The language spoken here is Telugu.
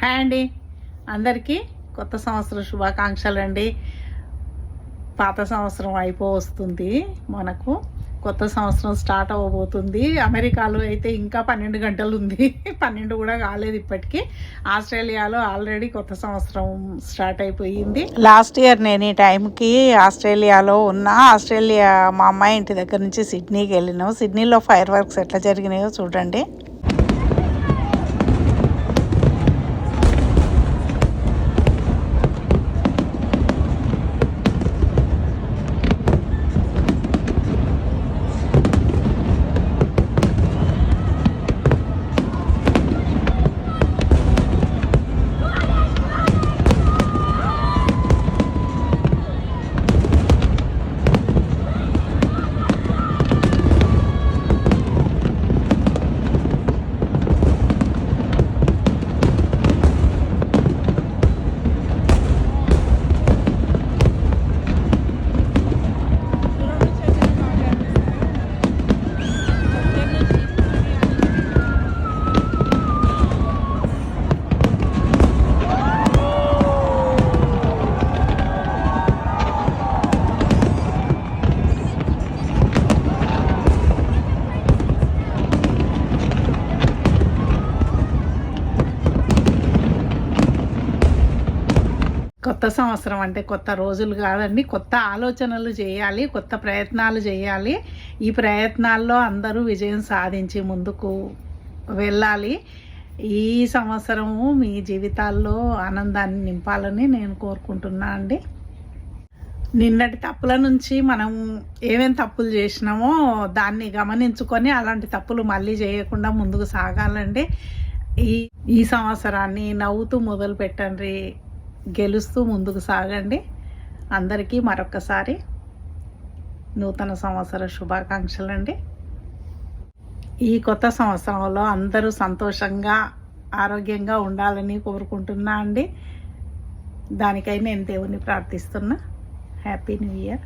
హాయ్ అండి. అందరికీ కొత్త సంవత్సరం శుభాకాంక్షలు అండి పాత సంవత్సరం అయిపో వస్తుంది. మనకు కొత్త సంవత్సరం స్టార్ట్ అవ్వబోతుంది. అమెరికాలో అయితే ఇంకా పన్నెండు గంటలు ఉంది పన్నెండు కూడా కాలేదు ఇప్పటికీ. ఆస్ట్రేలియాలో ఆల్రెడీ కొత్త సంవత్సరం స్టార్ట్ అయిపోయింది. లాస్ట్ ఇయర్ నేను ఈ టైంకి ఆస్ట్రేలియాలో ఉన్నా. ఆస్ట్రేలియా మా అమ్మాయి ఇంటి దగ్గర నుంచి సిడ్నీకి వెళ్ళినాం. సిడ్నీలో ఫైర్ వర్క్స్ ఎట్లా జరిగినాయో చూడండి. కొత్త సంవత్సరం అంటే కొత్త రోజులు కాదండి. కొత్త ఆలోచనలు చేయాలి కొత్త ప్రయత్నాలు చేయాలి. ఈ ప్రయత్నాల్లో అందరూ విజయం సాధించి ముందుకు వెళ్ళాలి. ఈ సంవత్సరము మీ జీవితాల్లో ఆనందాన్ని నింపాలని నేను కోరుకుంటున్నా అండి. నిన్నటి తప్పుల నుంచి మనం ఏమేం తప్పులు చేసినామో దాన్ని గమనించుకొని అలాంటి తప్పులు మళ్ళీ చేయకుండా ముందుకు సాగాలండి. ఈ ఈ సంవత్సరాన్ని నవ్వుతూ మొదలు పెట్టండి గెలుస్తూ ముందుకు సాగండి. అందరికీ మరొకసారి నూతన సంవత్సర శుభాకాంక్షలు అండి ఈ కొత్త సంవత్సరంలో అందరూ సంతోషంగా ఆరోగ్యంగా ఉండాలని కోరుకుంటున్నా అండి. దానికై నేను దేవుని ప్రార్థిస్తున్నా. Happy new year